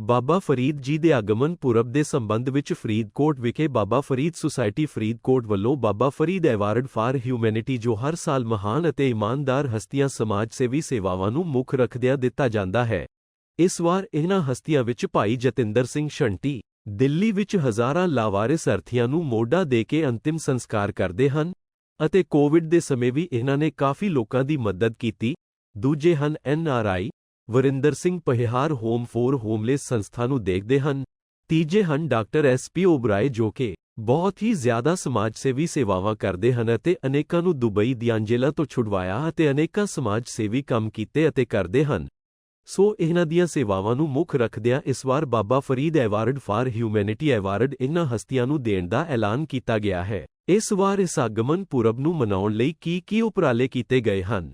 ਬਾਬਾ ਫਰੀਦ ਜੀ ਦੇ ਆਗਮਨ ਪੁਰਬ ਦੇ ਸੰਬੰਧ ਵਿੱਚ ਫਰੀਦਕੋਟ ਵਿਖੇ ਬਾਬਾ ਫਰੀਦ ਸੁਸਾਇਟੀ ਫਰੀਦਕੋਟ ਵੱਲੋਂ Baba Farid award for humanity ਜੋ ਹਰ ਸਾਲ ਮਹਾਨ ਅਤੇ ਇਮਾਨਦਾਰ ਹਸਤੀਆਂ ਸਮਾਜ ਸੇਵੀ ਸੇਵਾਵਾਂ ਨੂੰ ਮੁੱਖ ਰੱਖਦਿਆਂ ਦਿੱਤਾ ਜਾਂਦਾ ਹੈ। ਇਸ ਵਾਰ ਇਹਨਾਂ ਹਸਤੀਆਂ ਵਿੱਚ ਭਾਈ ਜਤਿੰਦਰ ਸਿੰਘ ਸ਼ੰਟੀ, ਦਿੱਲੀ ਵਿੱਚ ਹਜ਼ਾਰਾਂ ਲਾਵਾਰਿਸ ਅਰਥੀਆਂ ਨੂੰ ਮੋਢਾ ਦੇ ਕੇ ਅੰਤਿਮ ਸੰਸਕਾਰ ਕਰਦੇ ਹਨ ਅਤੇ ਕੋਵਿਡ ਦੇ ਸਮੇਂ ਵੀ ਇਹਨਾਂ ਨੇ ਕਾਫੀ ਲੋਕਾਂ ਦੀ ਮਦਦ ਕੀਤੀ। ਦੂਜੇ ਹਨ N R I Varinder Singh ਪਹਿਹਾਰ home for homeless ਸੰਸਥਾ ਨੂੰ ਦੇਖਦੇ ਹਨ। ਤੀਜੇ ਹਨ ਡਾਕਟਰ ਐਸ ਪੀ ਓਬਰਾਏ ਜੋ ਕਿ ਬਹੁਤ ਹੀ ਜ਼ਿਆਦਾ ਸਮਾਜ ਸੇਵੀ ਸੇਵਾਵਾਂ ਕਰਦੇ ਹਨ ਅਤੇ ਅਨੇਕਾਂ ਨੂੰ ਦੁਬਈ ਦੀਆਂ ਜੇਲ੍ਹਾਂ ਤੋਂ ਛੁਡਵਾਇਆ ਅਤੇ ਅਨੇਕਾਂ ਸਮਾਜ ਸੇਵੀ ਕੰਮ ਕੀਤੇ ਅਤੇ ਕਰਦੇ ਹਨ। ਸੋ ਇਹਨਾਂ ਦੀਆਂ ਸੇਵਾਵਾਂ ਨੂੰ ਮੁੱਖ ਰੱਖਦਿਆਂ ਇਸ ਵਾਰ Baba Farid award for humanity award ਇਹਨਾਂ ਹਸਤੀਆਂ ਨੂੰ ਦੇਣ ਦਾ ਐਲਾਨ ਕੀਤਾ ਗਿਆ ਹੈ। ਇਸ ਵਾਰ ਇਸ ਆਗਮਨ ਪੁਰਬ ਨੂੰ ਮਨਾਉਣ ਲਈ ਕੀ ਕੀ ਉਪਰਾਲੇ ਕੀਤੇ ਗਏ ਹਨ?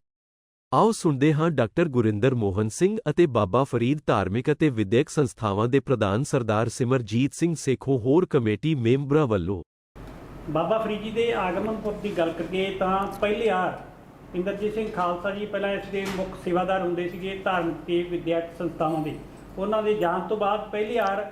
ਆਓ ਸੁਣਦੇ ਹਾਂ ਡਾਕਟਰ ਗੁਰਿੰਦਰ ਮੋਹਨ ਸਿੰਘ ਅਤੇ ਬਾਬਾ ਫਰੀਦ ਧਾਰਮਿਕ ਅਤੇ ਵਿਦਿਅਕ ਸੰਸਥਾਵਾਂ ਦੇ ਪ੍ਰਧਾਨ ਸਰਦਾਰ ਸਿਮਰਜੀਤ ਸਿੰਘ ਸੇਖੋਂ ਹੋਰ ਕਮੇਟੀ ਮੈਂਬਰਾਂ ਵੱਲੋਂ। ਬਾਬਾ ਫਰੀਦ ਜੀ ਦੇ ਆਗਮਨ ਪੁਰਬ ਦੀ ਗੱਲ ਕਰੀਏ ਤਾਂ ਪਹਿਲੇ ਆ ਇੰਦਰਜੀਤ ਸਿੰਘ ਖਾਲਸਾ ਜੀ ਪਹਿਲਾਂ ਇਸ ਦੇ ਮੁੱਖ ਸੇਵਾਦਾਰ ਹੁੰਦੇ ਸੀਗੇ ਧਾਰਮਿਕ ਤੇ ਵਿਦਿਅਕ ਸੰਸਥਾਵਾਂ ਦੇ। ਉਹਨਾਂ ਦੇ ਜਾਣ ਤੋਂ ਬਾਅਦ ਪਹਿਲੀ ਵਾਰ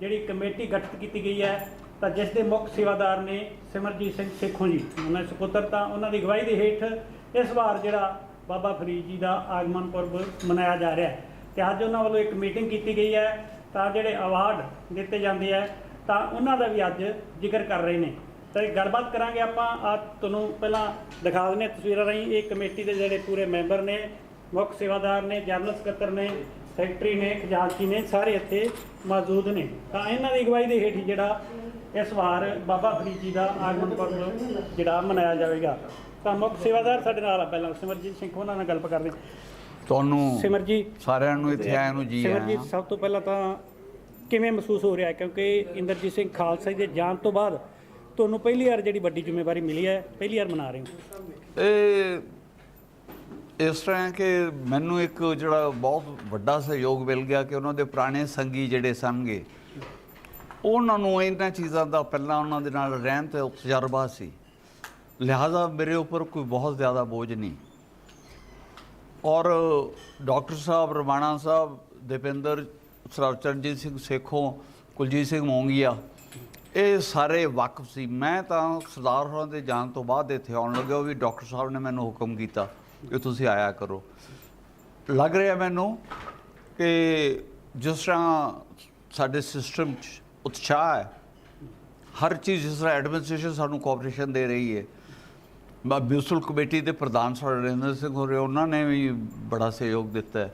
ਜਿਹੜੀ ਕਮੇਟੀ ਗਠਿਤ ਕੀਤੀ ਗਈ ਹੈ, ਤਾਂ ਜਿਸ ਦੇ ਮੁੱਖ ਸੇਵਾਦਾਰ ਨੇ ਸਿਮਰਜੀਤ ਸਿੰਘ ਸੇਖੋਂ ਜੀ। ਉਹਨਾਂ ਦੇ ਸੁਪੁੱਤਰ ਤਾਂ ਉਹਨਾਂ ਦੀ ਅਗਵਾਈ ਦੇ ਹੇਠ ਇਸ ਵਾਰ ਜਿਹੜਾ ਬਾਬਾ ਫਰੀਦ ਜੀ ਦਾ ਆਗਮਨ ਪੁਰਬ ਮਨਾਇਆ ਜਾ ਰਿਹਾ ਹੈ। ਤੇ ਅੱਜ ਉਹਨਾਂ ਵੱਲੋਂ ਇੱਕ ਮੀਟਿੰਗ ਕੀਤੀ ਗਈ ਹੈ ਤਾਂ ਜਿਹੜੇ ਅਵਾਰਡ ਦਿੱਤੇ ਜਾਂਦੇ ਆ ਤਾਂ ਉਹਨਾਂ ਦਾ ਵੀ ਅੱਜ ਜ਼ਿਕਰ ਕਰ ਰਹੇ ਨੇ। ਤਾਂ ਇਹ ਗੱਲਬਾਤ ਕਰਾਂਗੇ ਆਪਾਂ ਆ ਤੁਹਾਨੂੰ ਪਹਿਲਾਂ ਦਿਖਾ ਦਿੰਦੇ ਹਾਂ ਤਸਵੀਰਾਂ ਰਾਹੀਂ। ਇਹ ਕਮੇਟੀ ਦੇ ਜਿਹੜੇ ਪੂਰੇ ਮੈਂਬਰ ਨੇ, ਮੁੱਖ ਸੇਵਾਦਾਰ ਨੇ, ਜਨਰਲ ਸਕੱਤਰ ਨੇ, ਸੈਕਟਰੀ ਨੇ, ਖਜ਼ਾਨਚੀ ਨੇ, ਸਾਰੇ ਇੱਥੇ ਮੌਜੂਦ ਨੇ। ਤਾਂ ਇਹਨਾਂ ਦੀ ਅਗਵਾਈ ਦੇ ਹੇਠ ਹੀ ਜਿਹੜਾ ਇਸ ਵਾਰ ਬਾਬਾ ਫਰੀਦ ਜੀ ਦਾ ਆਗਮਨ ਪੁਰਬ ਜਿਹੜਾ ਮਨਾਇਆ ਜਾਵੇਗਾ। ਤਾਂ ਮੁੱਖ ਸੇਵਾਦਾਰ ਸਾਡੇ ਨਾਲ ਆ ਪਹਿਲਾਂ ਸਿਮਰਜੀਤ ਸਿੰਘ ਉਹਨਾਂ ਨਾਲ ਗੱਲ ਕਰਦੇ। ਤੁਹਾਨੂੰ ਸਿਮਰ ਜੀ ਸਾਰਿਆਂ ਨੂੰ ਇੱਥੇ ਆਇਆਂ ਨੂੰ ਜੀ ਸਿਮਰ ਜੀ ਆਇਆਂ ਸਭ ਤੋਂ ਪਹਿਲਾਂ ਤਾਂ ਕਿਵੇਂ ਮਹਿਸੂਸ ਹੋ ਰਿਹਾ ਹੈ? ਕਿਉਂਕਿ ਇੰਦਰਜੀਤ ਸਿੰਘ ਖਾਲਸਾ ਜੀ ਦੇ ਜਾਣ ਤੋਂ ਬਾਅਦ ਤੁਹਾਨੂੰ ਪਹਿਲੀ ਵਾਰ ਜਿਹੜੀ ਵੱਡੀ ਜ਼ਿੰਮੇਵਾਰੀ ਮਿਲੀ ਹੈ ਪਹਿਲੀ ਵਾਰ ਮਨਾ ਰਹੇ ਹੋ ਇਹ ਇਸ ਤਰ੍ਹਾਂ ਕਿ ਮੈਨੂੰ ਇੱਕ ਜਿਹੜਾ ਬਹੁਤ ਵੱਡਾ ਸਹਿਯੋਗ ਮਿਲ ਗਿਆ ਕਿ ਉਹਨਾਂ ਦੇ ਪੁਰਾਣੇ ਸੰਗੀ ਜਿਹੜੇ ਸਨਗੇ ਉਹਨਾਂ ਨੂੰ ਇਹਨਾਂ ਚੀਜ਼ਾਂ ਦਾ ਪਹਿਲਾਂ ਉਹਨਾਂ ਦੇ ਨਾਲ ਰਹਿਣ ਤੇ ਤਜਰਬਾ ਸੀ ਲਿਹਾਜ਼ਾ ਮੇਰੇ ਉੱਪਰ ਕੋਈ ਬਹੁਤ ਜ਼ਿਆਦਾ ਬੋਝ ਨਹੀਂ ਔਰ ਡਾਕਟਰ ਸਾਹਿਬ ਰਮਾਣਾ ਸਾਹਿਬ ਦੀਪਿੰਦਰ ਸਰਚਰਨਜੀਤ ਸਿੰਘ ਸੇਖੋਂ ਕੁਲਜੀਤ ਸਿੰਘ ਮੋਂਗੀਆ ਇਹ ਸਾਰੇ ਵਾਕਫ ਸੀ ਮੈਂ ਤਾਂ ਸਰਦਾਰ ਹੋਰਾਂ ਦੇ ਜਾਣ ਤੋਂ ਬਾਅਦ ਇੱਥੇ ਆਉਣ ਲੱਗਿਆ ਵੀ ਡਾਕਟਰ ਸਾਹਿਬ ਨੇ ਮੈਨੂੰ ਹੁਕਮ ਕੀਤਾ ਕਿ ਤੁਸੀਂ ਆਇਆ ਕਰੋ ਲੱਗ ਰਿਹਾ ਮੈਨੂੰ ਕਿ ਜਿਸ ਤਰ੍ਹਾਂ ਸਾਡੇ ਸਿਸਟਮ 'ਚ ਉਤਸ਼ਾਹ ਹੈ ਹਰ ਚੀਜ਼ ਜਿਸ ਤਰ੍ਹਾਂ ਐਡਮਿਨਿਸਟ੍ਰੇਸ਼ਨ ਸਾਨੂੰ ਕੋਆਪਰੇਸ਼ਨ ਦੇ ਰਹੀ ਹੈ ਮੈਂ ਬਿਊਸਲ ਕਮੇਟੀ ਦੇ ਪ੍ਰਧਾਨ ਸਰ ਨਰਿੰਦਰ ਸਿੰਘ ਹੋਰੇ, ਉਹਨਾਂ ਨੇ ਵੀ ਬੜਾ ਸਹਿਯੋਗ ਦਿੱਤਾ ਹੈ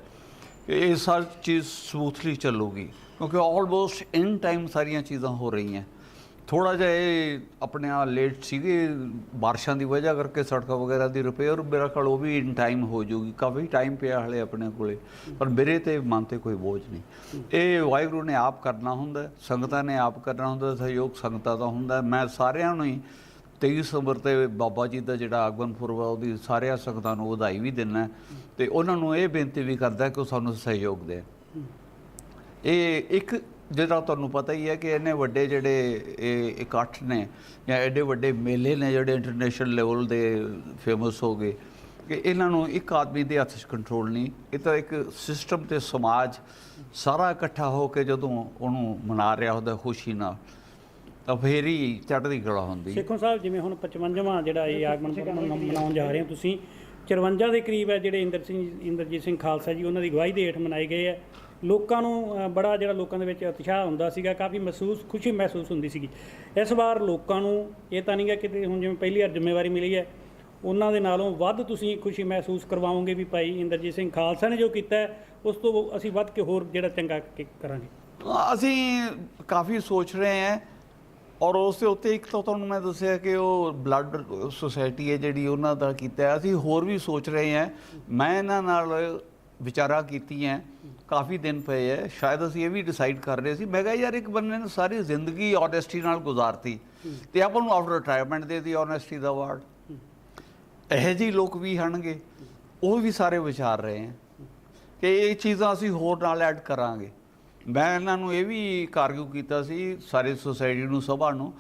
ਇਹ ਸਾਰੀ ਚੀਜ਼ ਸਮੂਥਲੀ ਚੱਲੂਗੀ, ਕਿਉਂਕਿ ਆਲਮੋਸਟ ਇਨ ਟਾਈਮ ਸਾਰੀਆਂ ਚੀਜ਼ਾਂ ਹੋ ਰਹੀਆਂ ਥੋੜਾ ਜਿਹਾ ਇਹ ਆਪਣੇ ਆ ਲੇਟ ਸੀਗੇ, ਬਾਰਿਸ਼ਾਂ ਦੀ ਵਜ੍ਹਾ ਕਰਕੇ ਸੜਕਾਂ ਵਗੈਰਾ ਦੀ ਰਿਪੇਅਰ ਮੇਰਾ ਖਿਆਲ ਉਹ ਵੀ ਇਨ ਟਾਈਮ ਹੋ ਜਾਊਗੀ, ਕਾਫੀ ਟਾਈਮ ਪਿਆ ਹਲੇ ਆਪਣੇ ਕੋਲੇ, ਪਰ ਮੇਰੇ ਤੇ ਮਨ ਤੇ ਕੋਈ ਬੋਝ ਨਹੀਂ। ਇਹ ਵਾਹਿਗੁਰੂ ਨੇ ਆਪ ਕਰਨਾ ਹੁੰਦਾ ਸੰਗਤਾਂ ਨੇ ਆਪ ਕਰਨਾ ਹੁੰਦਾ ਸਹਿਯੋਗ ਸੰਗਤਾਂ ਦਾ ਹੁੰਦਾ ਮੈਂ ਸਾਰਿਆਂ ਨੂੰ ਹੀ 23 ਸਤੰਬਰ ਤੇ ਬਾਬਾ ਜੀ ਦਾ ਜਿਹੜਾ ਆਗਮਨ ਪੁਰਬ ਆ, ਉਹਦੀ ਸਾਰਿਆਂ ਸੰਗਤਾਂ ਨੂੰ ਵਧਾਈ ਵੀ ਦਿੰਨਾ ਤੇ ਉਹਨਾਂ ਨੂੰ ਇਹ ਬੇਨਤੀ ਵੀ ਕਰਦਾ ਕਿ ਉਹ ਸਾਨੂੰ ਸਹਿਯੋਗ ਦੇਣ। ਇਹ ਇੱਕ ਜਿਹੜਾ ਤੁਹਾਨੂੰ ਪਤਾ ਹੀ ਹੈ ਕਿ ਇੰਨੇ ਵੱਡੇ ਜਿਹੜੇ ਇਹ ਇਕੱਠ ਨੇ ਜਾਂ ਐਡੇ ਵੱਡੇ ਮੇਲੇ ਨੇ ਜਿਹੜੇ ਇੰਟਰਨੈਸ਼ਨਲ ਲੈਵਲ ਦੇ ਫੇਮਸ ਹੋ ਗਏ, ਕਿ ਇਹਨਾਂ ਨੂੰ ਇੱਕ ਆਦਮੀ ਦੇ ਹੱਥ 'ਚ ਕੰਟਰੋਲ ਨਹੀਂ, ਇਹ ਤਾਂ ਇੱਕ ਸਿਸਟਮ ਤੇ ਸਮਾਜ ਸਾਰਾ ਇਕੱਠਾ ਹੋ ਕੇ ਜਦੋਂ ਉਹਨੂੰ ਮਨਾ ਰਿਹਾ ਹੁੰਦਾ ਖੁਸ਼ੀ ਨਾਲ। ਤਾਂ ਫੇਰ ਹੀ ਚੜ੍ਹਦੀ ਕਲਾ ਹੁੰਦੀ। ਸੇਖੋਂ ਸਾਹਿਬ ਜਿਵੇਂ ਹੁਣ 55ਵਾਂ ਜਿਹੜਾ ਇਹ ਆਗਮਨ ਪੁਰਬ ਮਨਾ- ਮਨਾਉਣ ਜਾ ਰਹੇ ਹੋ ਤੁਸੀਂ 54 ਦੇ ਕਰੀਬ ਹੈ ਜਿਹੜੇ ਇੰਦਰ ਸਿੰਘ ਇੰਦਰਜੀਤ ਸਿੰਘ ਖਾਲਸਾ ਜੀ ਉਹਨਾਂ ਦੀ ਅਗਵਾਈ ਦੇ ਹੇਠ ਮਨਾਏ ਗਏ ਹੈ ਲੋਕਾਂ ਨੂੰ ਬੜਾ ਜਿਹੜਾ ਲੋਕਾਂ ਦੇ ਵਿੱਚ ਉਤਸ਼ਾਹ ਹੁੰਦਾ ਸੀਗਾ ਕਾਫੀ ਮਹਿਸੂਸ ਖੁਸ਼ੀ ਮਹਿਸੂਸ ਹੁੰਦੀ ਸੀਗੀ। ਇਸ ਵਾਰ ਲੋਕਾਂ ਨੂੰ ਇਹ ਤਾਂ ਨਹੀਂਗਾ ਕਿ ਹੁਣ ਜਿਵੇਂ ਪਹਿਲੀ ਵਾਰ ਜ਼ਿੰਮੇਵਾਰੀ ਮਿਲੀ ਹੈ ਉਹਨਾਂ ਦੇ ਨਾਲੋਂ ਵੱਧ ਤੁਸੀਂ ਖੁਸ਼ੀ ਮਹਿਸੂਸ ਕਰਵਾਓਗੇ ਵੀ ਭਾਈ ਇੰਦਰਜੀਤ ਸਿੰਘ ਖਾਲਸਾ ਨੇ ਜੋ ਕੀਤਾ ਉਸ ਤੋਂ ਅਸੀਂ ਵੱਧ ਕੇ ਹੋਰ ਜਿਹੜਾ ਚੰਗਾ ਕਰਾਂਗੇ? ਅਸੀਂ ਕਾਫੀ ਸੋਚ ਰਹੇ ਹਾਂ ਔਰ ਉਸ ਦੇ ਉੱਤੇ ਇੱਕ ਤਾਂ ਤੁਹਾਨੂੰ ਮੈਂ ਦੱਸਿਆ ਕਿ ਉਹ ਬਲੱਡ ਸੁਸਾਇਟੀ ਹੈ ਜਿਹੜੀ ਉਹਨਾਂ ਦਾ ਕੀਤਾ ਅਸੀਂ ਹੋਰ ਵੀ ਸੋਚ ਰਹੇ ਹਾਂ। ਮੈਂ ਇਹਨਾਂ ਨਾਲ ਵਿਚਾਰਾ ਹੈ ਕਾਫੀ ਦਿਨ ਪਏ ਹੈ। ਸ਼ਾਇਦ ਅਸੀਂ ਇਹ ਵੀ ਡਿਸਾਈਡ ਕਰ ਰਹੇ ਸੀ। ਮੈਂ ਕਿਹਾ ਯਾਰ ਇੱਕ ਬੰਦੇ ਨੇ ਸਾਰੀ ਜ਼ਿੰਦਗੀ ਓਨੈਸਟੀ ਨਾਲ ਗੁਜ਼ਾਰਤੀ। ਤੇ ਆਪਾਂ ਨੂੰ ਆਫਟਰ ਰਿਟਾਇਰਮੈਂਟ ਦੇ ਦੀ ਓਨੈਸਟੀ ਦਾ ਅਵਾਰਡ ਇਹੋ ਜਿਹੇ ਲੋਕ ਵੀ ਹਨਗੇ ਉਹ ਵੀ ਸਾਰੇ ਵਿਚਾਰ ਰਹੇ ਹੈ। ਕਿ ਇਹ ਚੀਜ਼ਾਂ ਅਸੀਂ ਹੋਰ ਨਾਲ ਐਡ ਕਰਾਂਗੇ। ਮੈਂ ਇਹਨਾਂ ਨੂੰ ਇਹ ਵੀ ਕਾਰਗੂ ਕੀਤਾ ਸੀ ਸਾਰੀ ਸੁਸਾਇਟੀ ਨੂੰ ਸਭਾ ਨੂੰ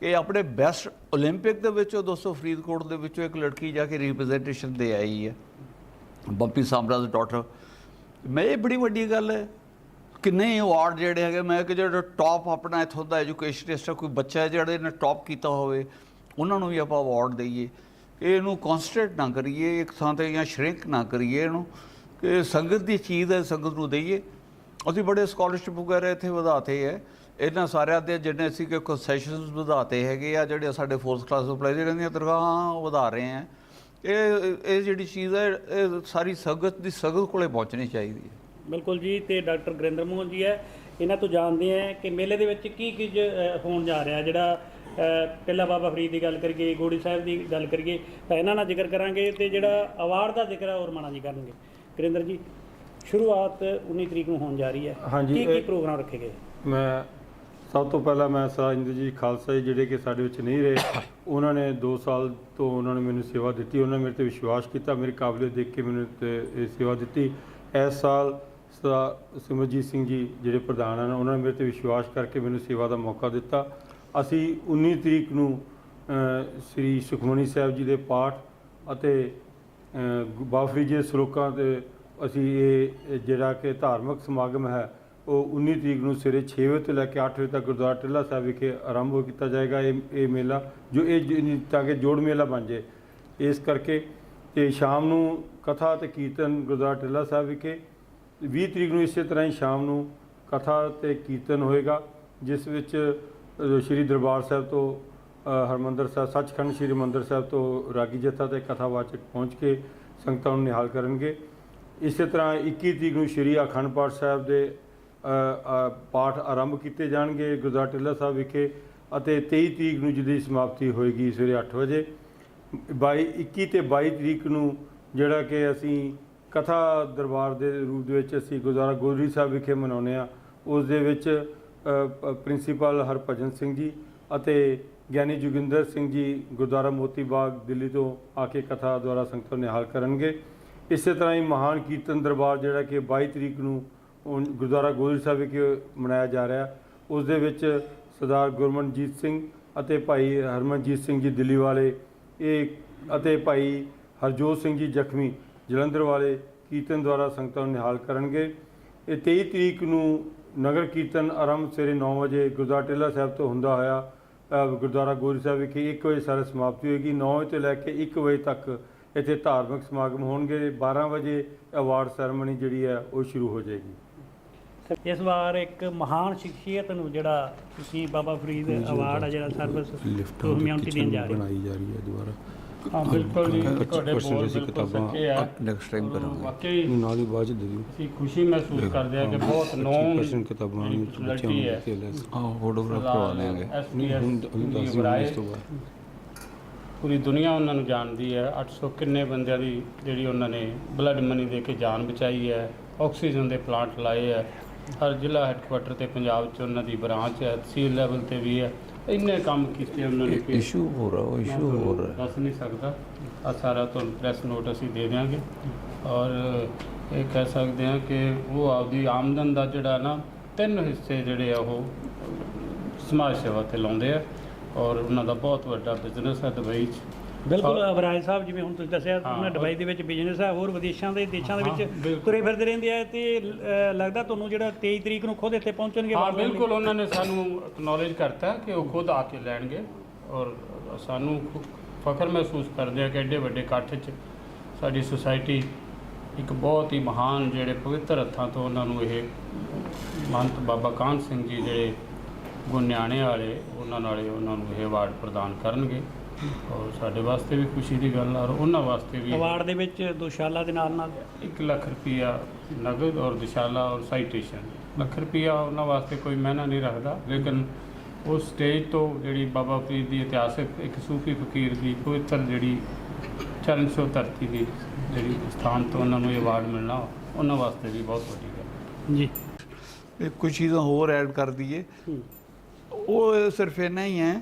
ਕਿ ਆਪਣੇ ਬੈਸਟ 올림픽 ਦੇ ਵਿੱਚੋਂ ਦੋਸਤੋ ਫਰੀਦਕੋਟ ਦੇ ਵਿੱਚੋਂ ਇੱਕ ਲੜਕੀ ਜਾ ਕੇ ਰਿਪਰੈਜ਼ੈਂਟੇਸ਼ਨ ਦੇ ਆਈ ਹੈ ਬੰਪੀ ਸਾਮਰਾਜ ਡਾਟਰ ਮੈਂ ਇਹ ਬੜੀ ਵੱਡੀ ਗੱਲ ਹੈ ਕਿੰਨੇ ਅਵਾਰਡ ਜਿਹੜੇ ਹੈਗੇ ਮੈਂ ਕਿ ਜਿਹੜਾ ਟੌਪ ਆਪਣਾ ਇੱਥੋਂ ਦਾ ਐਜੂਕੇਸ਼ਨਿਸਟ ਕੋਈ ਬੱਚਾ ਹੈ ਜਿਹੜੇ ਨੇ ਟੌਪ ਕੀਤਾ ਹੋਵੇ ਉਹਨਾਂ ਨੂੰ ਵੀ ਆਪਾਂ ਅਵਾਰਡ ਦਈਏ ਕਿ ਇਹਨੂੰ ਕਨਸਟਰੇਟ ਨਾ ਕਰੀਏ ਇੱਕ ਥਾਂ ਤੇ ਜਾਂ ਸ਼ਰਿੰਕ ਨਾ ਕਰੀਏ ਇਹਨੂੰ ਕਿ ਸੰਗਤ ਦੀ ਚੀਜ਼ ਹੈ ਸੰਗਤ ਨੂੰ ਦਈਏ ਅਸੀਂ ਬੜੇ ਸਕਾਲਰਸ਼ਿਪ ਵਗੈਰਾ ਇੱਥੇ ਵਧਾਤੇ ਹੈ। ਇਹਨਾਂ ਸਾਰਿਆਂ ਦੇ ਜਿੰਨੇ ਅਸੀਂ ਕਿ ਕੰਸੈਸ਼ਨਸ ਵਧਾਤੇ ਹੈਗੇ ਆ ਜਿਹੜੇ ਸਾਡੇ ਫੋਰਥ ਕਲਾਸ ਅਪਲਾਈ ਜਿਹੜੀਆਂ ਦੀਆਂ ਤਨਖਾਹਾਂ ਵਧਾ ਰਹੇ ਆ ਇਹ ਇਹ ਜਿਹੜੀ ਚੀਜ਼ ਹੈ ਇਹ ਸਾਰੀ ਸੰਗਤ ਦੀ ਸੰਗਤ ਕੋਲੇ ਪਹੁੰਚਣੀ ਚਾਹੀਦੀ ਹੈ। ਬਿਲਕੁਲ ਜੀ ਤੇ ਡਾਕਟਰ ਗੁਰਿੰਦਰ ਮੋਹਨ ਜੀ ਹੈ। ਇਹਨਾਂ ਤੋਂ ਜਾਣਦੇ ਆ ਕਿ ਮੇਲੇ ਦੇ ਵਿੱਚ ਕੀ ਕੀ ਅ, ਹੋਣ ਜਾ ਰਿਹਾ ਜਿਹੜਾ ਪਹਿਲਾ ਬਾਬਾ ਫਰੀਦ ਦੀ ਗੱਲ ਕਰੀਏ ਗੋੜੀ ਸਾਹਿਬ ਦੀ ਗੱਲ ਕਰੀਏ ਤਾਂ ਇਹਨਾਂ ਨਾਲ ਜ਼ਿਕਰ ਕਰਾਂਗੇ ਤੇ ਜਿਹੜਾ ਅਵਾਰਡ ਦਾ ਜ਼ਿਕਰ ਹੈ ਉਹ ਰਮਾਣਾ ਜੀ ਕਰਨਗੇ। ਗੁਰਿੰਦਰ ਜੀ ਸ਼ੁਰੂਆਤ 19 ਤਰੀਕ ਨੂੰ ਹੋਣ ਜਾ ਰਹੀ ਹੈ। ਹਾਂਜੀ, ਕੀ ਕੀ ਇਹ- ਪ੍ਰੋਗਰਾਮ ਰੱਖੇ ਗਏ? ਮੈਂ ਸਭ ਤੋਂ ਪਹਿਲਾਂ ਮੈਂ ਸਰਦਾਰ ਇੰਦਰ ਜੀ ਖਾਲਸਾ ਜੀ ਜਿਹੜੇ ਕਿ ਸਾਡੇ ਵਿੱਚ ਨਹੀਂ ਰਹੇ ਉਹਨਾਂ ਨੇ 2 ਸਾਲ ਤੋਂ ਉਹਨਾਂ ਨੇ ਮੈਨੂੰ ਸੇਵਾ ਦਿੱਤੀ ਉਹਨਾਂ ਨੇ ਮੇਰੇ ਤੇ ਵਿਸ਼ਵਾਸ ਕੀਤਾ ਮੇਰੀ ਕਾਬਲੀਅਤ ਦੇਖ ਕੇ ਮੈਨੂੰ ਤੇ ਇਹ ਸੇਵਾ ਦਿੱਤੀ। ਇਸ ਸਾਲ ਸਰਦਾਰ ਸਿਮਰਜੀਤ ਸਿੰਘ ਜੀ ਜਿਹੜੇ ਪ੍ਰਧਾਨ ਹਨ ਉਹਨਾਂ ਨੇ ਮੇਰੇ ਤੇ ਵਿਸ਼ਵਾਸ ਕਰਕੇ ਮੈਨੂੰ ਸੇਵਾ ਦਾ ਮੌਕਾ ਦਿੱਤਾ। ਅਸੀਂ 19 ਤਰੀਕ ਨੂੰ ਅ, ਸ੍ਰੀ ਸੁਖਮਨੀ ਸਾਹਿਬ ਜੀ ਦੇ ਪਾਠ ਅਤੇ ਅ, ਬਾਫਰੀ ਜੀ ਦੇ ਸ਼ਲੋਕਾਂ ਤੇ ਅਸੀਂ ਇਹ ਜਿਹੜਾ ਕਿ ਧਾਰਮਿਕ ਸਮਾਗਮ ਹੈ ਉਹ 19 ਤਰੀਕ ਨੂੰ ਸਵੇਰੇ 6 ਵਜੇ ਤੋਂ ਲੈ ਕੇ 8 ਵਜੇ ਤੱਕ ਗੁਰਦੁਆਰਾ ਟਿੱਲਾ ਸਾਹਿਬ ਵਿਖੇ ਆਰੰਭ ਕੀਤਾ ਜਾਏਗਾ ਇਹ ਇਹ ਮੇਲਾ ਜੋ ਇਹ ਜ- ਤਾਂ ਕਿ ਜੋੜ ਮੇਲਾ ਬਣ ਜਾਏ। ਇਸ ਕਰਕੇ ਤੇ ਸ਼ਾਮ ਨੂੰ ਕਥਾ ਤੇ ਕੀਰਤਨ ਗੁਰਦੁਆਰਾ ਟਿੱਲਾ ਸਾਹਿਬ ਵਿਖੇ 20 ਤਰੀਕ ਨੂੰ ਇਸੇ ਤਰ੍ਹਾਂ ਹੀ ਸ਼ਾਮ ਨੂੰ ਕਥਾ ਤੇ ਕੀਰਤਨ ਹੋਏਗਾ ਜਿਸ ਵਿੱਚ ਸ਼੍ਰੀ ਦਰਬਾਰ ਸਾਹਿਬ ਤੋਂ ਅ, ਹਰਿਮੰਦਰ ਸਾਹਿਬ ਸੱਚਖੰਡ ਸ਼੍ਰੀ ਮੰਦਰ ਸਾਹਿਬ ਤੋਂ ਰਾਗੀ ਜਥਾ ਤੇ ਕਥਾਵਾਚਕ ਪਹੁੰਚ ਕੇ ਸੰਗਤਾਂ ਨੂੰ ਨਿਹਾਲ ਕਰਨਗੇ। ਇਸੇ ਤਰ੍ਹਾਂ 21 ਤਰੀਕ ਨੂੰ ਸ਼੍ਰੀ ਅਖੰਡ ਪਾਠ ਸਾਹਿਬ ਦੇ ਪਾਠ ਆਰੰਭ ਕੀਤੇ ਜਾਣਗੇ ਗੁਰਦੁਆਰਾ ਟਿੱਲਾ ਸਾਹਿਬ ਵਿਖੇ ਅਤੇ 23 ਤਰੀਕ ਨੂੰ ਜਿਹਦੀ ਸਮਾਪਤੀ ਹੋਏਗੀ ਸਵੇਰੇ 8 ਵਜੇ। 22 21 ਤੇ 22 ਤਰੀਕ ਨੂੰ ਜਿਹੜਾ ਕਿ ਅਸੀਂ ਕਥਾ ਦਰਬਾਰ ਦੇ ਰੂਪ ਦੇ ਵਿੱਚ ਅਸੀਂ ਗੁਰਦੁਆਰਾ ਗੋਦਰੀ ਸਾਹਿਬ ਵਿਖੇ ਮਨਾਉਂਦੇ ਆ ਉਸ ਦੇ ਵਿੱਚ ਪ੍ਰਿੰਸੀਪਲ ਹਰਭਜਨ ਸਿੰਘ ਜੀ ਅਤੇ ਗਿਆਨੀ ਜੋਗਿੰਦਰ ਸਿੰਘ ਜੀ ਗੁਰਦੁਆਰਾ ਮੋਤੀ ਬਾਗ ਦਿੱਲੀ ਤੋਂ ਆ ਕੇ ਕਥਾ ਦੁਆਰਾ ਸੰਗਤਾਂ ਨੂੰ ਨਿਹਾਲ ਕਰਨਗੇ। ਇਸੇ ਤਰ੍ਹਾਂ ਹੀ ਮਹਾਨ ਕੀਰਤਨ ਦਰਬਾਰ ਜਿਹੜਾ ਕਿ 22 ਤਰੀਕ ਨੂੰ ਗੁਰਦੁਆਰਾ ਗੋਦਰੀ ਸਾਹਿਬ ਵਿਖੇ ਮਨਾਇਆ ਜਾ ਰਿਹਾ। ਉਸ ਦੇ ਵਿੱਚ ਸਰਦਾਰ ਗੁਰਮਨਜੀਤ ਸਿੰਘ ਅਤੇ ਭਾਈ ਹਰਮਨਜੀਤ ਸਿੰਘ ਜੀ ਦਿੱਲੀ ਵਾਲੇ, ਇਹ ਅਤੇ ਭਾਈ ਹਰਜੋਤ ਸਿੰਘ ਜੀ ਜ਼ਖਮੀ ਜਲੰਧਰ ਵਾਲੇ ਕੀਰਤਨ ਦੁਆਰਾ ਸੰਗਤਾਂ ਨੂੰ ਨਿਹਾਲ ਕਰਨਗੇ। ਇਹ 23 ਤਰੀਕ ਨੂੰ ਨਗਰ ਕੀਰਤਨ ਆਰੰਭ ਸਵੇਰੇ 9 ਵਜੇ ਗੁਰਦੁਆਰਾ ਟਿੱਲਾ ਸਾਹਿਬ ਤੋਂ ਹੁੰਦਾ ਹੋਇਆ ਗੁਰਦੁਆਰਾ ਗੋਰੀ ਸਾਹਿਬ ਵਿਖੇ 1 ਵਜੇ ਸਾਰੇ ਸਮਾਪਤੀ ਹੋਏਗੀ। 9 ਵਜੇ ਤੋਂ ਲੈ ਕੇ 1 ਵਜੇ ਤੱਕ ਇੱਥੇ ਧਾਰਮਿਕ ਸਮਾਗਮ ਹੋਣਗੇ। 12 ਵਜੇ ਅਵਾਰਡ ਸੈਰੇਮਨੀ ਜਿਹੜੀ ਹੈ ਉਹ ਸ਼ੁਰੂ ਹੋ ਜਾਏਗੀ। ਇਸ ਵਾਰ ਇੱਕ ਮਹਾਨ ਸ਼ਖਸੀਅਤ ਨੂੰ ਜਿਹੜਾ ਤੁਸੀਂ ਬਾਬਾ ਫਰੀਦ ਅਵਾਰਡ ਹੈ ਜਿਹੜਾ ਸਰਵਿਸ ਟੂ ਹਿਊਮੈਨਿਟੀ ਦੇਣ ਜਾ ਰਹੇ ਹੋ ਬਣਾਈ ਜਾ ਰਹੀ ਹੈ ਦੁਬਾਰਾ। ਹਾਂ ਬਿਲਕੁਲ ਜੀ ਤੁਹਾਡੇ ਬੋਲ ਦੀ ਬਿਲਕੁਲ ਕਿਤਾਬਾਂ ਸੱਚੇ ਆ। ਨੈਕਸਟ ਟਾਈਮ ਕਰਾਂਗੇ। ਵਾਕਈ ਨੂੰ ਨਾਲ ਹੀ ਬਾਅਦ ਚ ਦੇ ਦਿਓ। ਅਸੀਂ ਖੁਸ਼ੀ ਮਹਿਸੂਸ ਕਰਦੇ ਆ ਕਿ ਬਹੁਤ ਨੌਨ ਪਰਸੈਂਟ ਕਿਤਾਬਾਂ ਨੂੰ ਬੱਚਿਆਂ ਨੂੰ ਲੈ ਆਹ ਫੋਟੋਗ੍ਰਾਫ ਕਰਵਾ ਦੇਾਂਗੇ ਨਹੀਂ ਹੁਣ ਹੁਣ ਦੱਸ ਦਿਓ ਇਸ ਤੋਂ ਬਾਅਦ ਪੂਰੀ ਦੁਨੀਆ ਉਹਨਾਂ ਨੂੰ ਜਾਣਦੀ ਹੈ। 800 ਕਿੰਨੇ ਬੰਦਿਆਂ ਦੀ ਜਿਹੜੀ ਉਹਨਾਂ ਨੇ ਬਲੱਡ ਮਨੀ ਦੇ ਕੇ ਜਾਨ ਬਚਾਈ ਹੈ। ਆਕਸੀਜਨ ਦੇ ਪਲਾਂਟ ਲਾਏ ਹੈ। ਹਰ ਜ਼ਿਲ੍ਹਾ ਹੈੱਡਕੁਆਟਰ ਤੇ ਪੰਜਾਬ 'ਚ ਉਹਨਾਂ ਦੀ ਬ੍ਰਾਂਚ ਹੈ। ਤਹਿਸੀਲ ਲੈਵਲ ਤੇ ਵੀ ਹੈ। ਇੰਨੇ ਕੰਮ ਕੀਤੇ ਉਹਨਾਂ ਨੇ ਇਸ਼ੂ ਹੋ ਰਿਹਾ ਉਹ ਇਸ਼ੂ ਹੋ ਰਿਹਾ। ਦੱਸ ਨਹੀਂ ਸਕਦਾ। ਆ ਸਾਰਾ ਤੁਹਾਨੂੰ ਪ੍ਰੈਸ ਨੋਟ ਅਸੀਂ ਦੇ ਦਿਆਂਗੇ। ਔਰ ਇਹ ਕਹਿ ਸਕਦੇ ਹਾਂ ਕਿ ਉਹ ਆਪਦੀ ਆਮਦਨ ਦਾ ਜਿਹੜਾ ਨਾ ਤਿੰਨ ਹਿੱਸੇ ਜਿਹੜੇ ਆ ਉਹ ਸਮਾਜ ਸੇਵਾ ਤੇ ਲਾਉਂਦੇ ਆ। ਔਰ ਉਹਨਾਂ ਦਾ ਬਹੁਤ ਵੱਡਾ ਬਿਜ਼ਨਸ ਹੈ ਦੁਬਈ 'ਚ ਬਿਲਕੁਲ ਅਬਰਾਜ ਸਾਹਿਬ ਜਿਵੇਂ ਹੁਣ ਤੁਸੀਂ ਦੱਸਿਆ ਉਹਨਾਂ ਦੁਬਈ ਦੇ ਵਿੱਚ ਬਿਜ਼ਨਸ ਹੈ ਹੋਰ ਵਿਦੇਸ਼ਾਂ ਦੇ ਦੇਸ਼ਾਂ ਦੇ ਵਿੱਚ। ਤੁਰੇ ਫਿਰਦੇ ਰਹਿੰਦੇ ਆ ਤੇ ਅ, ਲੱਗਦਾ ਤੁਹਾਨੂੰ ਜਿਹੜਾ 23 ਤਰੀਕ ਨੂੰ ਖੁਦ ਇੱਥੇ ਪਹੁੰਚਣਗੇ ਹਾਂ? ਬਿਲਕੁਲ ਉਹਨਾਂ ਨੇ ਸਾਨੂੰ ਅਕਨੋਲੇਜ ਕਰਤਾ ਕਿ ਉਹ ਖੁਦ ਆ ਕੇ ਲੈਣਗੇ ਔਰ ਸਾਨੂੰ ਖੁ- ਫਖਰ ਮਹਿਸੂਸ ਕਰਦੇ ਆ ਕਿ ਐਡੇ ਵੱਡੇ ਇਕੱਠ 'ਚ ਸਾਡੀ ਸੁਸਾਇਟੀ ਇੱਕ ਬਹੁਤ ਹੀ ਮਹਾਨ ਜਿਹੜੇ ਪਵਿੱਤਰ ਹੱਥਾਂ ਤੋਂ ਉਹਨਾਂ ਨੂੰ ਇਹ ਮਹੰਤ ਬਾਬਾ ਕਾਹਨ ਸਿੰਘ ਜੀ ਜਿਹੜੇ ਗੁਨਿਆਣੇ ਵਾਲੇ ਉਹਨਾਂ ਨਾਲੇ ਉਹਨਾਂ ਨੂੰ ਇਹ ਅਵਾਰਡ ਪ੍ਰਦਾਨ ਕਰਨਗੇ। ਔਰ ਸਾਡੇ ਵਾਸਤੇ ਵੀ ਖੁਸ਼ੀ ਦੀ ਗੱਲ ਆ ਔਰ ਉਹਨਾਂ ਵਾਸਤੇ ਵੀ ਅਵਾਰਡ ਦੇ ਵਿੱਚ ਦੁਸ਼ਾਲਾ ਦੇ ਨਾਲ ਨਾਲ। 1 ਲੱਖ ਰੁਪਈਆ ਨਗਦ ਔਰ ਦਿਸ਼ਾਲਾ ਔਰ ਸਾਈਟੇਸ਼ਨ ਲੱਖ ਰੁਪਈਆ ਉਹਨਾਂ ਵਾਸਤੇ ਕੋਈ ਮਹਿਨਾ ਨਹੀਂ ਰੱਖਦਾ ਲੇਕਿਨ ਉਸ ਸਟੇਜ ਤੋਂ ਜਿਹੜੀ ਬਾਬਾ ਫਰੀਦ ਦੀ ਇਤਿਹਾਸਕ ਇੱਕ ਸੂਫੀ ਫਕੀਰ ਦੀ ਪਵਿੱਤਰ ਜਿਹੜੀ ਚਰਨ ਛੋਹ ਧਰਤੀ ਦੀ ਜਿਹੜੀ ਸਥਾਨ ਤੋਂ ਉਹਨਾਂ ਨੂੰ ਇਹ ਅਵਾਰਡ ਮਿਲਣਾ ਉਹਨਾਂ ਵਾਸਤੇ ਵੀ ਬਹੁਤ ਵੱਡੀ ਗੱਲ ਜੀ। ਇਹ ਕੁਝ ਚੀਜ਼ਾਂ ਹੋਰ ਐਡ ਕਰ ਦਈਏ। ਹੂੰ। ਉਹ ਸਿਰਫ ਇੰਨਾ ਹੀ ਹੈ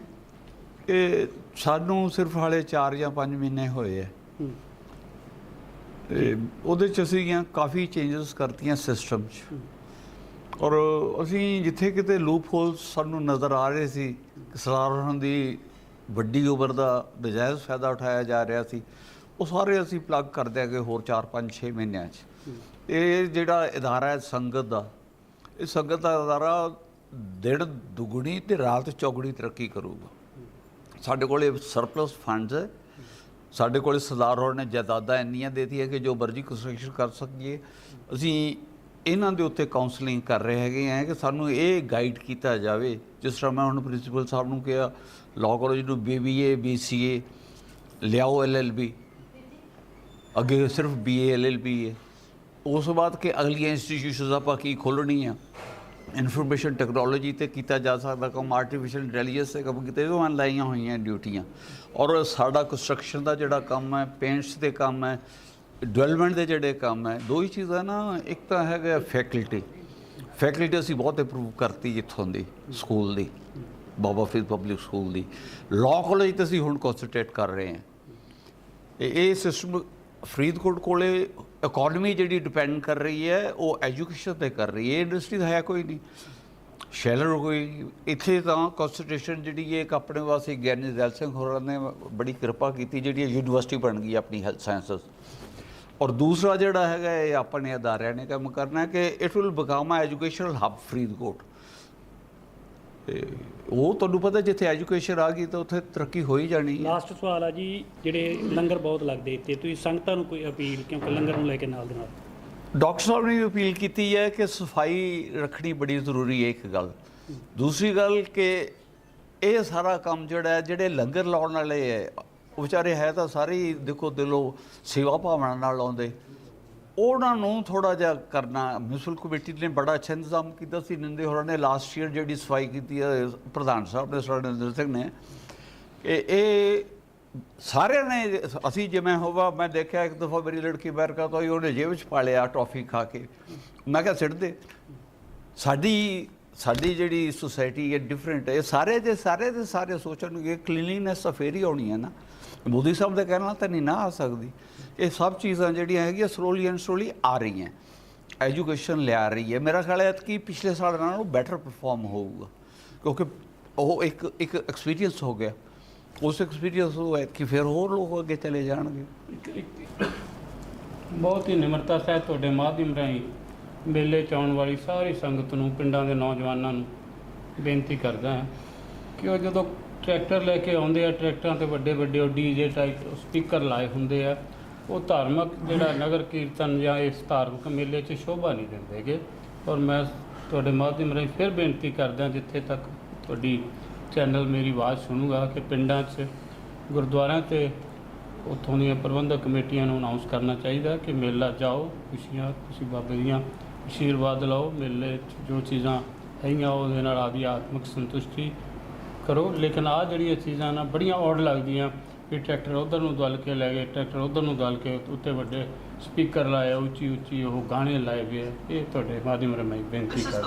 ਕਿ ਸਾਨੂੰ ਸਿਰਫ ਹਾਲੇ 4 ਜਾਂ 5 ਮਹੀਨੇ ਹੋਏ ਹੈ। ਤੇ ਉਹਦੇ ਚ ਅਸੀਂ ਕਾਫੀ ਚੇਂਜਸ ਕਰਤੀਆਂ ਸਿਸਟਮ 'ਚ। ਔਰ ਅਸੀਂ ਜਿੱਥੇ ਕਿਤੇ ਲੂਪ ਹੋਲਸ ਸਾਨੂੰ ਨਜ਼ਰ ਆ ਰਹੇ ਸੀ ਸਰਦਾਰ ਹੋਰਾਂ ਦੀ ਵੱਡੀ ਉਮਰ ਦਾ ਨਜਾਇਜ਼ ਫਾਇਦਾ ਉਠਾਇਆ ਜਾ ਰਿਹਾ ਸੀ ਉਹ ਸਾਰੇ ਅਸੀਂ ਪਲੱਗ ਕਰ ਦਿਆਂਗੇ ਹੋਰ 4 5 6 ਮਹੀਨਿਆਂ 'ਚ। ਇਹ ਜਿਹੜਾ ਇਦਾਰਾ ਹੈ ਸੰਗਤ ਦਾ ਇਹ ਸੰਗਤ ਦਾ ਅਦਾਰਾ ਦਿਨ ਦੁਗਣੀ ਤੇ ਰਾਤ ਚੌਗਣੀ ਤਰੱਕੀ ਕਰੂਗਾ। ਸਾਡੇ ਕੋਲੇ ਸਰਪਲਸ ਫੰਡਸ ਹੈ। ਸਾਡੇ ਕੋਲੇ ਸਰਦਾਰ ਹੋਰ ਨੇ ਜਾਇਦਾਦਾਂ ਇੰਨੀਆਂ ਦੇਤੀਆਂ ਕਿ ਜੋ ਮਰਜ਼ੀ ਕੰਸਟਰਕਸ਼ਨ ਕਰ ਸਕੀਏ। ਅਸੀਂ ਇਹਨਾਂ ਦੇ ਉੱਤੇ ਕਾਉਂਸਲਿੰਗ ਕਰ ਰਹੇ ਹੈਗੇ ਆ ਕਿ ਸਾਨੂੰ ਇਹ ਗਾਈਡ ਕੀਤਾ ਜਾਵੇ। ਜਿਸ ਤਰ੍ਹਾਂ ਮੈਂ ਹੁਣ ਪ੍ਰਿੰਸੀਪਲ ਸਾਹਿਬ ਨੂੰ ਕਿਹਾ ਲਾਅ ਕਾਲਜ ਨੂੰ ਬੀਬੀਏ ਬੀਸੀਏ ਲਿਆਓ ਐਲਐਲਬੀ ਅੱਗੇ ਸਿਰਫ ਬੀਏ ਐਲਐਲਬੀ ਹੈ ਉਸ ਤੋਂ ਬਾਅਦ ਕਿ ਅਗਲੀਆਂ ਇੰਸਟੀਟਿਊਸ਼ਨਸ ਆਪਾਂ ਕੀ ਖੋਲ੍ਹਣੀਆਂ? ਇਨਫੋਰਮੇਸ਼ਨ ਟੈਕਨੋਲੋਜੀ ਤੇ ਕੀਤਾ ਜਾ ਸਕਦਾ ਕੰਮ ਆਰਟੀਫੀਸ਼ੀਅਲ ਇੰਟੈਲੀਜੈਂਸ ਤੇ ਕੰਮ ਕੀਤਾ, ਉਹ ਲਾਈਆਂ ਹੋਈਆਂ ਡਿਊਟੀਆਂ। ਔਰ ਸਾਡਾ ਕੰਸਟਰਕਸ਼ਨ ਦਾ ਜਿਹੜਾ ਕੰਮ ਹੈ ਪੇਂਟਸ ਦੇ ਕੰਮ ਹੈ ਡਿਵੈਲਪਮੈਂਟ ਦੇ ਜਿਹੜੇ ਕੰਮ ਹੈ, ਦੋ ਹੀ ਚੀਜ਼ਾਂ ਨਾ, ਇੱਕ ਤਾਂ ਹੈਗਾ ਫੈਕਲਟੀ ਫੈਕਲਟੀ ਅਸੀਂ ਬਹੁਤ ਇੰਪਰੂਵ ਕਰਤੀ ਇੱਥੋਂ ਦੀ ਸਕੂਲ ਦੀ, ਬਾਬਾ ਫਰੀਦ ਪਬਲਿਕ ਸਕੂਲ ਦੀ। ਲਾਅ ਕਾਲਜ ਤੇ ਅਸੀਂ ਹੁਣ ਕਨਸੈਂਟਰੇਟ ਕਰ ਰਹੇ ਹਾਂ। ਇਹ ਇਹ ਸਿਸਟਮ ਫਰੀਦਕੋਟ ਕੋਲੇ ਇਕਨੋਮੀ ਜਿਹੜੀ ਡਿਪੈਂਡ ਕਰ ਰਹੀ ਹੈ, ਉਹ ਐਜੂਕੇਸ਼ਨ ਤੇ ਕਰ ਰਹੀ ਹੈ। ਇੰਡਸਟਰੀ ਤਾਂ ਹੈ ਕੋਈ ਨਹੀਂ। ਸ਼ੈਲਰ ਕੋਈ, ਇੱਥੇ ਤਾਂ ਕਨਸੈਂਟਰੇਸ਼ਨ ਜਿਹੜੀ ਹੈ, ਇੱਕ ਆਪਣੇ ਵਾਸਤੇ ਗਿਆਨੀ ਜੈਲ ਸਿੰਘ ਹੋਰਾਂ ਨੇ ਬੜੀ ਕਿਰਪਾ ਕੀਤੀ, ਜਿਹੜੀ ਇਹ ਯੂਨੀਵਰਸਿਟੀ ਬਣ ਗਈ ਆਪਣੀ ਹੈਲਥ ਸਾਇੰਸਸ ਔਰ ਦੂਸਰਾ ਜਿਹੜਾ ਹੈਗਾ, ਇਹ ਆਪਣੇ ਅਦਾਰਿਆਂ ਨੇ ਕੰਮ ਕਰਨਾ ਕਿ it will become a educational hub Faridkot. ਤੇ ਉਹ ਤੁਹਾਨੂੰ ਪਤਾ ਜਿੱਥੇ ਐਜੂਕੇਸ਼ਨ ਆ ਗਈ ਤਾਂ ਉੱਥੇ ਤਰੱਕੀ ਹੋ ਹੀ ਜਾਣੀ ਹੈ। ਲਾਸਟ ਸਵਾਲ ਆ ਜੀ ਜਿਹੜੇ ਲੰਗਰ ਬਹੁਤ ਲੱਗਦੇ ਇੱਥੇ ਤੁਸੀਂ ਸੰਗਤਾਂ ਨੂੰ ਕੋਈ ਅਪੀਲ ਕਿਉਂਕਿ ਲੰਗਰ ਨੂੰ ਲੈ ਕੇ ਨਾਲ ਦੇ ਨਾਲ? ਡਾਕਟਰ ਸਾਹਿਬ ਨੇ ਅਪੀਲ ਕੀਤੀ ਹੈ ਕਿ ਸਫ਼ਾਈ ਰੱਖਣੀ ਬੜੀ ਜ਼ਰੂਰੀ ਹੈ ਇੱਕ ਗੱਲ। ਦੂਸਰੀ ਗੱਲ ਕਿ ਇਹ ਸਾਰਾ ਕੰਮ ਜਿਹੜਾ ਹੈ ਜਿਹੜੇ ਲੰਗਰ ਲਾਉਣ ਵਾਲੇ ਹੈ ਵਿਚਾਰੇ ਹੈ ਤਾਂ ਸਾਰੇ ਦੇਖੋ ਦਿਲੋਂ ਸੇਵਾ ਭਾਵਨਾ ਨਾਲ ਲਾਉਂਦੇ। ਉਹਨਾਂ ਨੂੰ ਥੋੜਾ ਜਿਹਾ ਕਰਨਾ ਮਿਊਨਿਸਪਲ ਕਮੇਟੀ ਨੇ ਬੜਾ ਅੱਛਾ ਇੰਤਜ਼ਾਮ ਕੀਤਾ ਸੀ, ਨਿੰਦੇ ਹੋਰਾਂ ਨੇ ਲਾਸਟ ਈਅਰ ਜਿਹੜੀ ਸਫ਼ਾਈ ਕੀਤੀ ਹੈ, ਪ੍ਰਧਾਨ ਸਾਹਿਬ ਨੇ ਸਰਨਿੰਦਰ ਸਿੰਘ ਨੇ, ਕਿ ਇਹ ਸਾਰਿਆਂ ਨੇ, ਅਸੀਂ ਜਿਵੇਂ ਹੋਵਾ, ਮੈਂ ਦੇਖਿਆ ਇੱਕ ਦਫਾ ਮੇਰੀ ਲੜਕੀ ਅਮਰੀਕਾ ਤੋਂ ਆਈ, ਉਹਨੇ ਜੇਬ ਵਿੱਚ ਪਾ ਲਿਆ ਟੌਫੀ ਖਾ ਕੇ। ਮੈਂ ਕਿਹਾ, ਸਿੱਟ ਦੇ। ਸਾਡੀ ਸਾਡੀ ਜਿਹੜੀ ਸੁਸਾਇਟੀ ਹੈ ਡਿਫਰੈਂਟ ਹੈ, ਇਹ ਸਾਰੇ ਦੇ ਸਾਰੇ ਦੇ ਸਾਰੇ ਸੋਚਣਗੇ ਕਲੀਨਲੀਨੈਸ ਤਾਂ ਫੇਰ ਹੀ ਆਉਣੀ ਹੈ ਨਾ। ਮੋਦੀ ਸਾਹਿਬ ਦਾ ਕਹਿਣਾ ਤਾਂ ਨਹੀਂ ਨਾ ਆ ਸਕਦੀ। ਇਹ ਸਭ ਚੀਜ਼ਾਂ ਜਿਹੜੀਆਂ ਹੈਗੀਆਂ ਸਲੋਲੀ ਐਂਡ ਸਲੋਲੀ ਆ ਰਹੀਆਂ। ਐਜੂਕੇਸ਼ਨ ਲਿਆ ਰਹੀ ਹੈ। ਮੇਰਾ ਖਿਆਲ ਹੈ ਕਿ ਪਿਛਲੇ ਸਾਲ ਨਾਲੋਂ ਬੈਟਰ ਪਰਫਾਰਮ ਹੋਊਗਾ। ਕਿਉਂਕਿ ਉਹ ਇੱਕ ਇੱਕ ਐਕਸਪੀਰੀਅੰਸ ਹੋ ਗਿਆ। ਉਸ ਐਕਸਪੀਰੀਅੰਸ ਨੂੰ ਹੈ ਕਿ ਫਿਰ ਹੋਰ ਲੋਕ ਅੱਗੇ ਚਲੇ ਜਾਣਗੇ। ਬਹੁਤ ਹੀ ਨਿਮਰਤਾ ਸਹਿਤ ਤੁਹਾਡੇ ਮਾਧਿਅਮ ਰਾਹੀਂ ਮੇਲੇ 'ਚ ਆਉਣ ਵਾਲੀ ਸਾਰੀ ਸੰਗਤ ਨੂੰ, ਪਿੰਡਾਂ ਦੇ ਨੌਜਵਾਨਾਂ ਨੂੰ ਬੇਨਤੀ ਕਰਦਾ ਹਾਂ ਕਿ ਉਹ ਜਦੋਂ ਟਰੈਕਟਰ ਲੈ ਕੇ ਆਉਂਦੇ ਆ, ਟਰੈਕਟਰਾਂ ਤੇ ਵੱਡੇ ਵੱਡੇ ਉਹ ਡੀਜੇ ਟਾਈਪ ਸਪੀਕਰ ਲਾਏ ਹੁੰਦੇ ਆ ਉਹ ਧਾਰਮਿਕ ਜਿਹੜਾ ਨਗਰ ਕੀਰਤਨ ਜਾਂ ਇਸ ਧਾਰਮਿਕ ਮੇਲੇ 'ਚ ਸ਼ੋਭਾ ਨਹੀਂ ਦਿੰਦੇਗੇ ਔਰ ਮੈਂ ਤੁਹਾਡੇ ਮਾਧਿਅਮ ਰਾਹੀਂ ਫਿਰ ਬੇਨਤੀ ਕਰਦਾ ਜਿੱਥੇ ਤੱਕ ਤੁਹਾਡੀ ਚੈਨਲ ਮੇਰੀ ਆਵਾਜ਼ ਸੁਣੂਗਾ, ਕਿ ਪਿੰਡਾਂ 'ਚ, ਗੁਰਦੁਆਰਿਆਂ ਤੇ ਉੱਥੋਂ ਦੀਆਂ ਪ੍ਰਬੰਧਕ ਕਮੇਟੀਆਂ ਨੂੰ ਅਨਾਉਂਸ ਕਰਨਾ ਚਾਹੀਦਾ ਕਿ ਮੇਲਾ ਜਾਓ, ਖੁਸ਼ੀਆਂ ਤੁਸੀਂ ਬਾਬੇ ਦੀਆਂ ਆਸ਼ੀਰਵਾਦ ਲਓ, ਮੇਲੇ 'ਚ ਜੋ ਚੀਜ਼ਾਂ ਹੈਗੀਆਂ, ਉਹਦੇ ਨਾਲ ਆਦੀ ਆਤਮਿਕ ਸੰਤੁਸ਼ਟੀ ਕਰੋ। ਲੇਕਿਨ ਆ ਜਿਹੜੀਆਂ ਚੀਜ਼ਾਂ ਨਾ, ਬੜੀਆਂ ਔਡ ਲੱਗਦੀਆਂ। ਵੀ ਟਰੈਕਟਰ ਉਧਰ ਨੂੰ ਦਲ ਕੇ ਲੈ ਗਏ ਟਰੈਕਟਰ ਉਧਰ ਨੂੰ ਦਲ ਕੇ ਉੱਤੇ ਵੱਡੇ ਸਪੀਕਰ ਲਾਏ ਉੱਚੀ ਉੱਚੀ ਉਹ ਗਾਣੇ ਲਾਏ ਗਏ ਇਹ ਤੁਹਾਡੇ ਮਾਧਿਅਮ ਰਾਹੀਂ ਬੇਨਤੀ ਕਰਦਾ।